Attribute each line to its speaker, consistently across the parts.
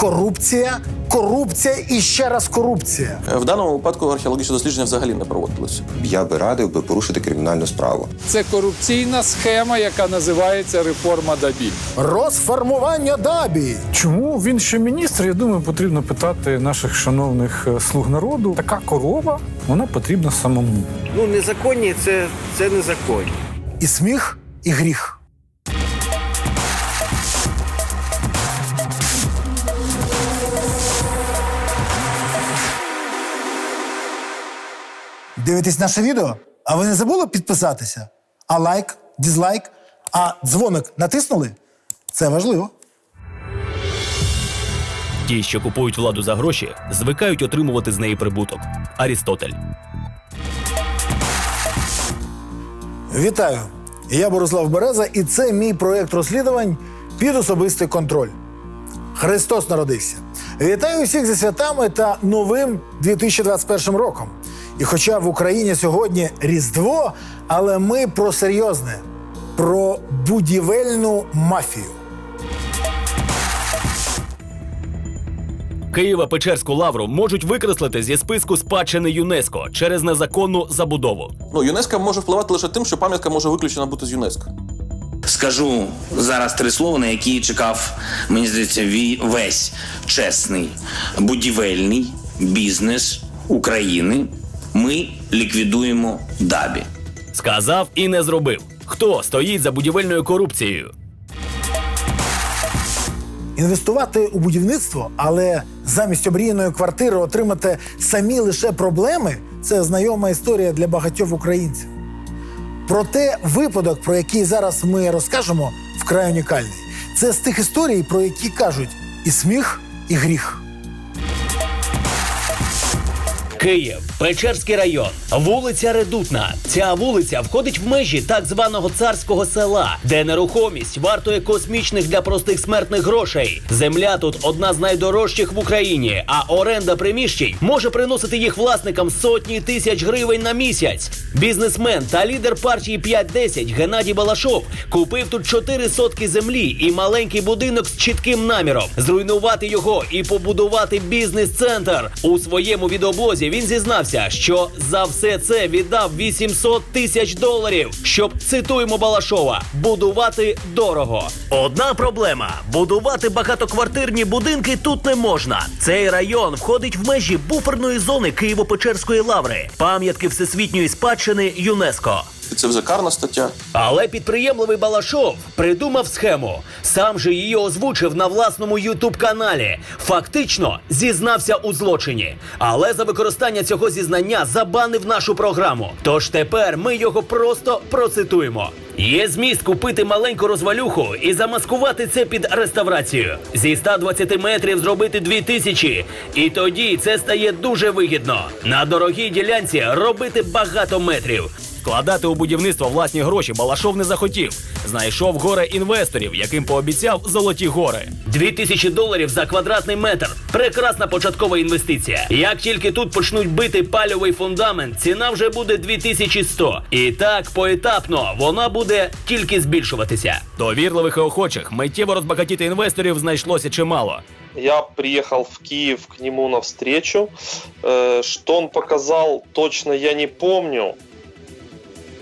Speaker 1: корупція, корупція і ще раз корупція.
Speaker 2: В даному випадку археологічне дослідження взагалі не проводилося.
Speaker 3: Я би радив би порушити кримінальну справу.
Speaker 4: Це корупційна схема, яка називається реформа ДАБІ.
Speaker 1: Розформування дабі.
Speaker 5: Чому він ще міністр? Я думаю, потрібно питати наших шановних е, слуг народу. Така корова, вона потрібна самому.
Speaker 6: Ну, незаконні це, це незаконні.
Speaker 1: І сміх, і гріх. Дивитесь наше відео? А ви не забули підписатися? А лайк, дізлайк, а дзвоник натиснули? Це важливо.
Speaker 7: Ті, що купують владу за гроші, звикають отримувати з неї прибуток. Арістотель.
Speaker 1: Вітаю! Я Борислав Береза, і це мій проєкт розслідувань під особистий контроль. Христос народився. Вітаю всіх зі святами та новим 2021 роком. І хоча в Україні сьогодні Різдво, але ми про серйозне, про будівельну мафію.
Speaker 7: Києво-Печерську лавру можуть викреслити зі списку спадщини ЮНЕСКО через незаконну забудову.
Speaker 2: Ну, ЮНЕСКО може впливати лише тим, що пам'ятка може виключена бути з ЮНЕСКО.
Speaker 8: Скажу зараз три слова, на які чекав, мені здається, весь чесний будівельний бізнес України. Ми ліквідуємо дабі.
Speaker 7: Сказав і не зробив. Хто стоїть за будівельною корупцією?
Speaker 1: Інвестувати у будівництво, але замість обріяної квартири отримати самі лише проблеми це знайома історія для багатьох українців. Проте випадок, про який зараз ми розкажемо, вкрай унікальний. Це з тих історій, про які кажуть і сміх, і гріх.
Speaker 7: Київ, Печерський район, вулиця Редутна. Ця вулиця входить в межі так званого царського села, де нерухомість вартує космічних для простих смертних грошей. Земля тут одна з найдорожчих в Україні, а оренда приміщень може приносити їх власникам сотні тисяч гривень на місяць. Бізнесмен та лідер партії 5-10 Геннадій Балашов купив тут 4 сотки землі і маленький будинок з чітким наміром зруйнувати його і побудувати бізнес-центр. У своєму він зізнався, що за все це віддав 800 тисяч доларів, щоб цитуємо Балашова будувати дорого. Одна проблема: будувати багатоквартирні будинки тут не можна. Цей район входить в межі буферної зони Києво-Печерської лаври, пам'ятки всесвітньої спадщини ЮНЕСКО.
Speaker 2: Це вже карна стаття.
Speaker 7: Але підприємливий Балашов придумав схему. Сам же її озвучив на власному ютуб каналі. Фактично зізнався у злочині. Але за використання цього зізнання забанив нашу програму. Тож тепер ми його просто процитуємо. Є зміст купити маленьку розвалюху і замаскувати це під реставрацію. Зі 120 метрів зробити 2000. І тоді це стає дуже вигідно. На дорогій ділянці робити багато метрів. Вкладати у будівництво власні гроші Балашов не захотів. Знайшов горе інвесторів, яким пообіцяв золоті гори. Дві тисячі доларів за квадратний метр. Прекрасна початкова інвестиція. Як тільки тут почнуть бити пальовий фундамент, ціна вже буде 2100. І так поетапно вона буде тільки збільшуватися. Довірливих і охочих миттєво розбагатіти інвесторів знайшлося чимало.
Speaker 9: Я приехал в Киев к нему навстречу. Что он показал, точно я не помню.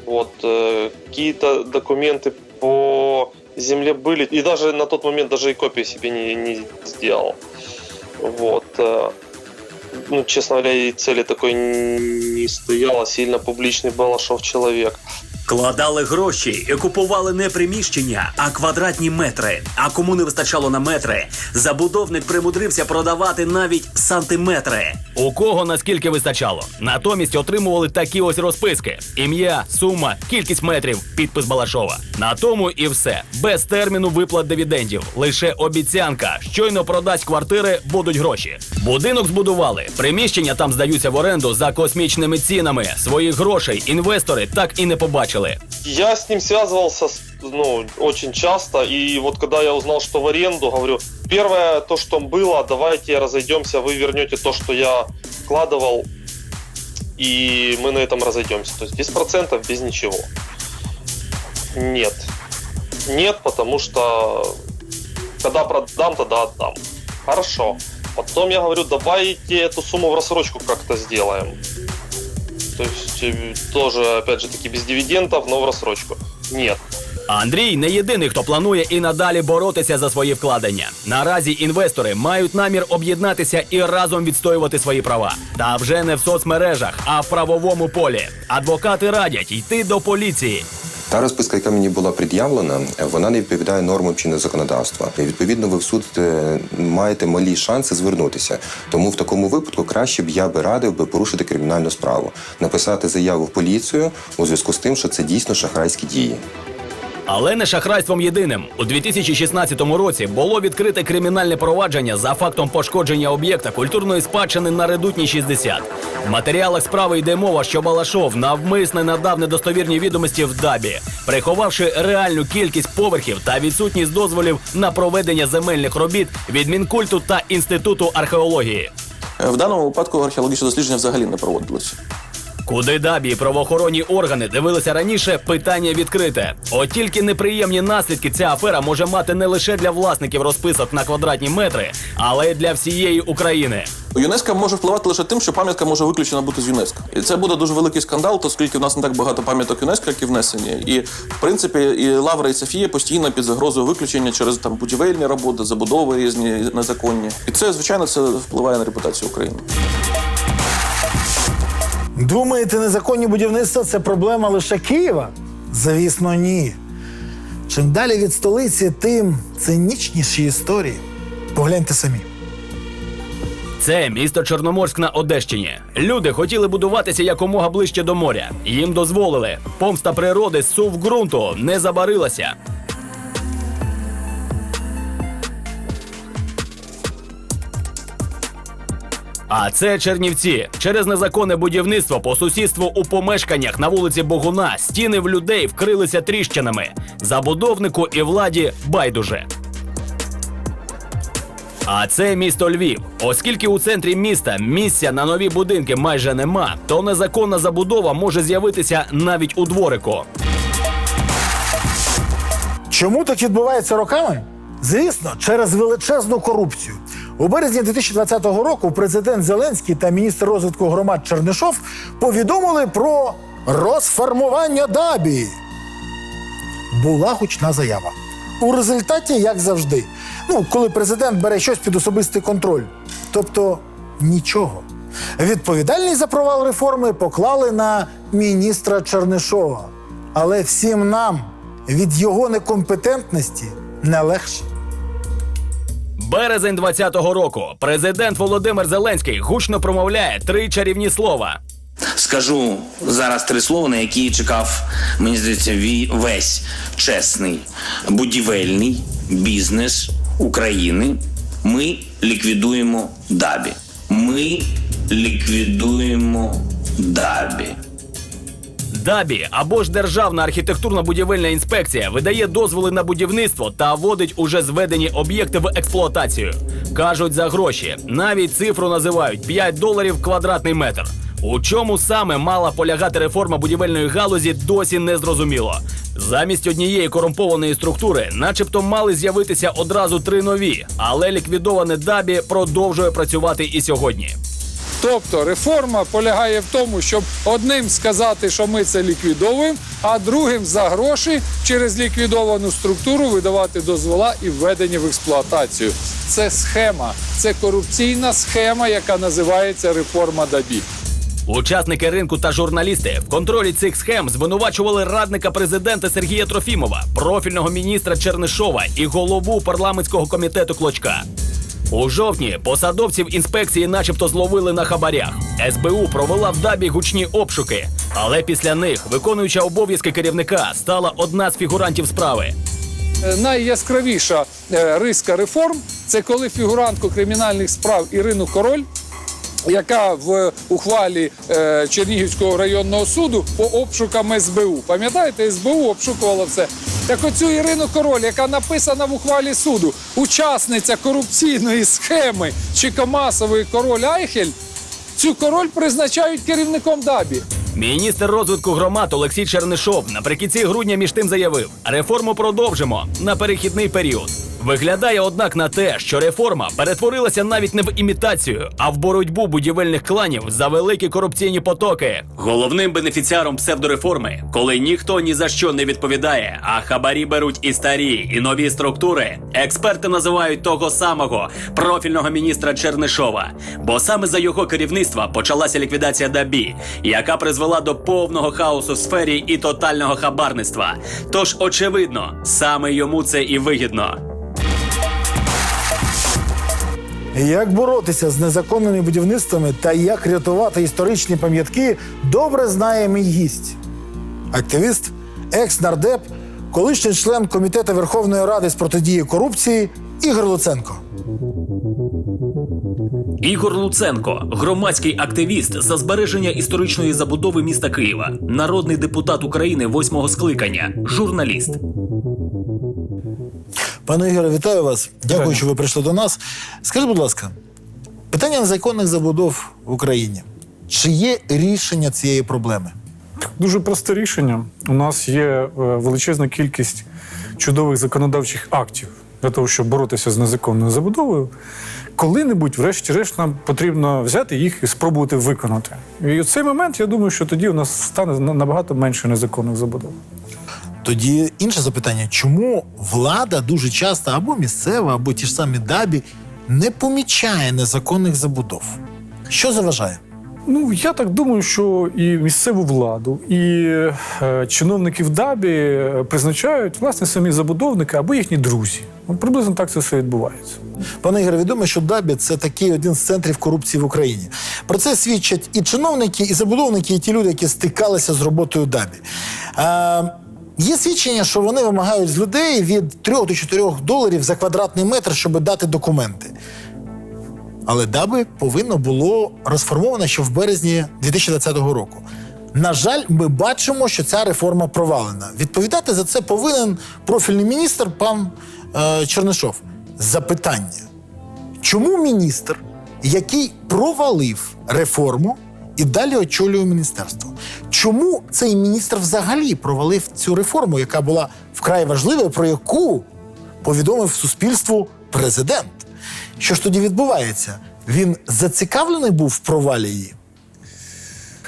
Speaker 9: Вот э, какие-то документы по земле были, и даже на тот момент даже и копии себе не, не сделал. Вот. э, Ну, честно говоря, и цели такой не стояло. Сильно публичный Балашов человек.
Speaker 7: Кладали гроші і купували не приміщення, а квадратні метри. А кому не вистачало на метри, забудовник примудрився продавати навіть сантиметри. У кого наскільки вистачало? Натомість отримували такі ось розписки: ім'я, сума, кількість метрів, підпис Балашова. На тому і все. Без терміну виплат дивідендів. Лише обіцянка. Щойно продасть квартири, будуть гроші. Будинок збудували. Приміщення там здаються в оренду за космічними цінами. Своїх грошей інвестори так і не побачили.
Speaker 9: Я с ним связывался ну, очень часто, и вот когда я узнал, что в аренду, говорю, первое то, что было, давайте разойдемся, вы вернете то, что я вкладывал, и мы на этом разойдемся. То есть без процентов, без ничего. Нет. Нет, потому что когда продам, тогда отдам. Хорошо. Потом я говорю, давайте эту сумму в рассрочку как-то сделаем. То есть э, тоже, опять же таки, без дивидендов, но в рассрочку. Нет.
Speaker 7: Андрій не єдиний, хто планує і надалі боротися за свої вкладення. Наразі інвестори мають намір об'єднатися і разом відстоювати свої права. Та вже не в соцмережах, а в правовому полі. Адвокати радять йти до поліції.
Speaker 3: Та розписка, яка мені була пред'явлена, вона не відповідає нормам чинного законодавства. І відповідно, ви в суд е, маєте малі шанси звернутися. Тому в такому випадку краще б я би радив би порушити кримінальну справу, написати заяву в поліцію у зв'язку з тим, що це дійсно шахрайські дії.
Speaker 7: Але не шахрайством єдиним. У 2016 році було відкрите кримінальне провадження за фактом пошкодження об'єкта культурної спадщини на редутній 60. В матеріалах справи йде мова, що Балашов навмисне надав недостовірні відомості в дабі, приховавши реальну кількість поверхів та відсутність дозволів на проведення земельних робіт від Мінкульту та Інституту археології.
Speaker 2: Е, В даному випадку археологічне дослідження взагалі не проводилося.
Speaker 7: Куди дабі і правоохоронні органи дивилися раніше, питання відкрите. От тільки неприємні наслідки ця афера може мати не лише для власників розписок на квадратні метри, але й для всієї України.
Speaker 2: ЮНЕСКО може впливати лише тим, що пам'ятка може виключена бути з ЮНЕСКО. І це буде дуже великий скандал, оскільки в нас не так багато пам'яток ЮНЕСКО, які внесені. І в принципі, і Лавра і Софія постійно під загрозою виключення через там будівельні роботи, забудови різні незаконні. І це, звичайно, це впливає на репутацію України.
Speaker 1: Думаєте, незаконні будівництва це проблема лише Києва? Звісно, ні. Чим далі від столиці, тим цинічніші історії. Погляньте самі.
Speaker 7: Це місто Чорноморськ на Одещині. Люди хотіли будуватися якомога ближче до моря. Їм дозволили. Помста природи сув ґрунту не забарилася. А це Чернівці. Через незаконне будівництво по сусідству у помешканнях на вулиці Богуна стіни в людей вкрилися тріщинами. Забудовнику і владі байдуже. А це місто Львів. Оскільки у центрі міста місця на нові будинки майже нема, то незаконна забудова може з'явитися навіть у дворику.
Speaker 1: Чому так відбувається роками? Звісно, через величезну корупцію. У березні 2020 року президент Зеленський та міністр розвитку громад Чернишов повідомили про розформування Дабі. Була гучна заява. У результаті, як завжди, ну, коли президент бере щось під особистий контроль, тобто нічого. Відповідальність за провал реформи поклали на міністра Чернишова. Але всім нам від його некомпетентності не легше.
Speaker 7: Березень 2020 року президент Володимир Зеленський гучно промовляє три чарівні слова.
Speaker 8: Скажу зараз три слова, на які чекав, мені здається, весь чесний будівельний бізнес України. Ми ліквідуємо дабі. Ми ліквідуємо дабі.
Speaker 7: Дабі або ж Державна архітектурно-будівельна інспекція видає дозволи на будівництво та вводить уже зведені об'єкти в експлуатацію. Кажуть за гроші. Навіть цифру називають 5 доларів квадратний метр. У чому саме мала полягати реформа будівельної галузі, досі не зрозуміло. Замість однієї корумпованої структури, начебто, мали з'явитися одразу три нові, але ліквідоване дабі продовжує працювати і сьогодні.
Speaker 4: Тобто реформа полягає в тому, щоб одним сказати, що ми це ліквідовуємо, а другим за гроші через ліквідовану структуру видавати дозвола і введення в експлуатацію. Це схема, це корупційна схема, яка називається реформа ДАБІ.
Speaker 7: Учасники ринку та журналісти в контролі цих схем звинувачували радника президента Сергія Трофімова, профільного міністра Чернишова і голову парламентського комітету Клочка. У жовтні посадовців інспекції, начебто, зловили на хабарях. СБУ провела в дабі гучні обшуки, але після них виконуюча обов'язки керівника стала одна з фігурантів справи.
Speaker 4: Е, Найяскравіша е, риска реформ це коли фігурантку кримінальних справ Ірину Король, яка в ухвалі е, Чернігівського районного суду по обшукам СБУ. Пам'ятаєте, СБУ обшукувало все. Так оцю Ірину Король, яка написана в ухвалі суду, учасниця корупційної схеми Чикомасової король Айхель, цю король призначають керівником ДАБІ.
Speaker 7: Міністр розвитку громад Олексій Чернишов наприкінці грудня між тим заявив: реформу продовжимо на перехідний період. Виглядає, однак, на те, що реформа перетворилася навіть не в імітацію, а в боротьбу будівельних кланів за великі корупційні потоки. Головним бенефіціаром псевдореформи, коли ніхто ні за що не відповідає, а хабарі беруть і старі, і нові структури. Експерти називають того самого профільного міністра Чернишова, бо саме за його керівництва почалася ліквідація Дабі, яка призвела до повного хаосу в сфері і тотального хабарництва. Тож, очевидно, саме йому це і вигідно.
Speaker 1: Як боротися з незаконними будівництвами та як рятувати історичні пам'ятки, добре знає мій гість. Активіст, екс-нардеп, колишній член Комітету Верховної Ради з протидії корупції Ігор Луценко.
Speaker 7: Ігор Луценко, громадський активіст за збереження історичної забудови міста Києва, народний депутат України восьмого скликання, журналіст.
Speaker 1: Пане Ігоре, вітаю вас. Дякую, що ви прийшли до нас. Скажіть, будь ласка, питання незаконних забудов в Україні. Чи є рішення цієї проблеми?
Speaker 5: Дуже просте рішення. У нас є е, величезна кількість чудових законодавчих актів для того, щоб боротися з незаконною забудовою. Коли-небудь, врешті-решт, нам потрібно взяти їх і спробувати виконати. І в цей момент я думаю, що тоді у нас стане набагато менше незаконних забудов.
Speaker 1: Тоді інше запитання: чому влада дуже часто або місцева, або ті ж самі дабі не помічає незаконних забудов? Що заважає?
Speaker 5: Ну, я так думаю, що і місцеву владу, і е, чиновників ДАБі е, призначають власне самі забудовники або їхні друзі. От приблизно так це все відбувається.
Speaker 1: Пане Ігоре, відомо, що Дабі це такий один з центрів корупції в Україні. Про це свідчать і чиновники, і забудовники, і ті люди, які стикалися з роботою Дабі. Е, є свідчення, що вони вимагають з людей від 3 до 4 доларів за квадратний метр, щоб дати документи. Але даби повинно було розформовано ще в березні 2020 року. На жаль, ми бачимо, що ця реформа провалена. Відповідати за це повинен профільний міністр пан е, Чернишов. Запитання: чому міністр, який провалив реформу і далі очолює міністерство? Чому цей міністр взагалі провалив цю реформу, яка була вкрай важливою, про яку повідомив суспільству президент? Що ж тоді відбувається? Він зацікавлений був в провалі її?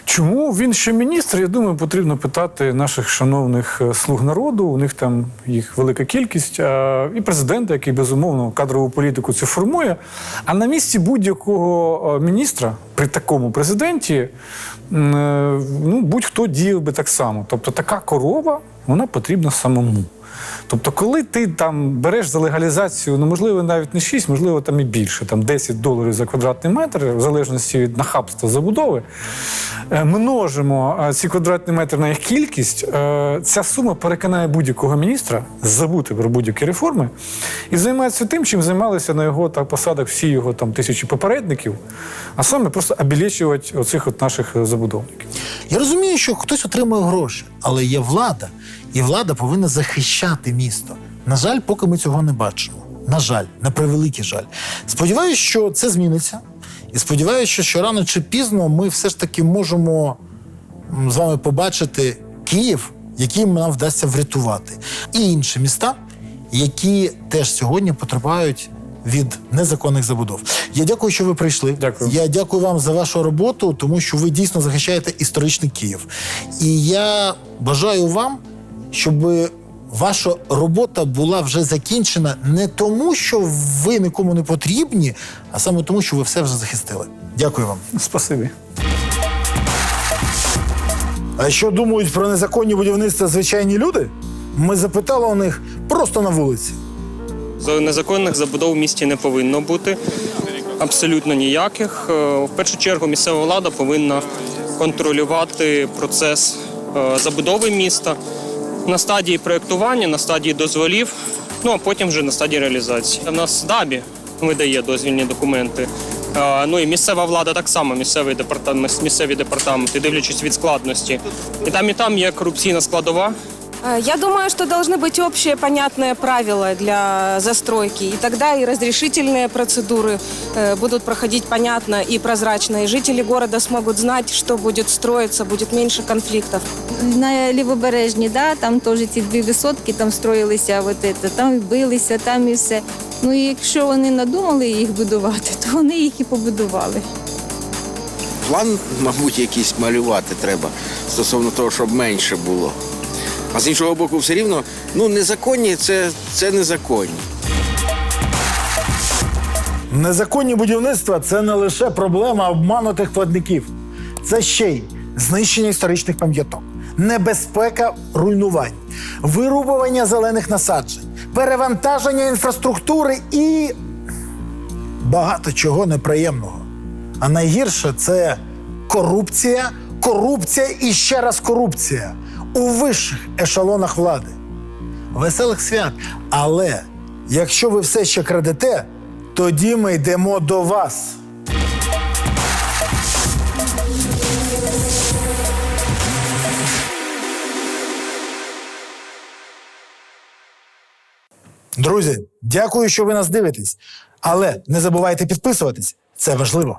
Speaker 5: Чому він ще міністр? Я думаю, потрібно питати наших шановних е, слуг народу. У них там їх велика кількість, а, і президента, який безумовно кадрову політику це формує. А на місці будь-якого е, міністра при такому президенті ну, будь-хто діяв би так само. Тобто така корова вона потрібна самому. Тобто, коли ти там береш за легалізацію, ну можливо, навіть не 6, можливо, там і більше, там 10 доларів за квадратний метр, в залежності від нахабства забудови, е, множимо е, ці квадратні метри на їх кількість, е, ця сума переконає будь-якого міністра забути про будь-які реформи і займається тим, чим займалися на його так, посадах всі його там тисячі попередників, а саме просто обілечувати оцих от наших забудовників.
Speaker 1: Я розумію, що хтось отримує гроші, але є влада, і влада повинна захищати місто. На жаль, поки ми цього не бачимо. На жаль, на превеликий жаль. Сподіваюсь, що це зміниться. І сподіваюся, що, що рано чи пізно ми все ж таки можемо з вами побачити Київ, який нам вдасться врятувати, і інші міста, які теж сьогодні потерпають від незаконних забудов. Я дякую, що ви прийшли.
Speaker 5: Дякую.
Speaker 1: Я дякую вам за вашу роботу, тому що ви дійсно захищаєте історичний Київ. І я бажаю вам, щоб ваша робота була вже закінчена не тому, що ви нікому не потрібні, а саме тому, що ви все вже захистили. Дякую вам.
Speaker 5: Спасибі.
Speaker 1: А що думають про незаконні будівництва звичайні люди? Ми запитали у них просто на вулиці.
Speaker 10: За- Незаконних забудов в місті не повинно бути абсолютно ніяких. Е, В першу чергу місцева влада повинна контролювати процес е, забудови міста на стадії проєктування, на стадії дозволів, ну а потім вже на стадії реалізації. У нас ДАБІ видає дозвільні документи. Ну і місцева влада так само, місцевий департамент, місцеві департаменти, дивлячись від складності. І там, і там є корупційна складова.
Speaker 11: Э, Я думаю, что должны быть общие понятные правила для застройки. И тогда и разрешительные процедуры э, будут проходить понятно и прозрачно. И жители города смогут знать, что будет строиться, будет меньше конфликтов.
Speaker 12: на лівобережні, да, там теж ці дві висотки там строїлися, от це, там і билися, там і все. Ну і якщо вони надумали їх будувати, то вони їх і побудували.
Speaker 6: План, мабуть, якийсь малювати треба стосовно того, щоб менше було. А з іншого боку, все рівно, ну, незаконні це, це незаконні.
Speaker 1: Незаконні будівництва це не лише проблема обманутих платників, це ще й знищення історичних пам'яток, небезпека руйнувань, вирубування зелених насаджень, перевантаження інфраструктури і багато чого неприємного. А найгірше це корупція, корупція і ще раз корупція у вищих ешелонах влади. Веселих свят. Але якщо ви все ще крадете, тоді ми йдемо до вас. Друзі, дякую, що ви нас дивитесь. Але не забувайте підписуватись. Це важливо.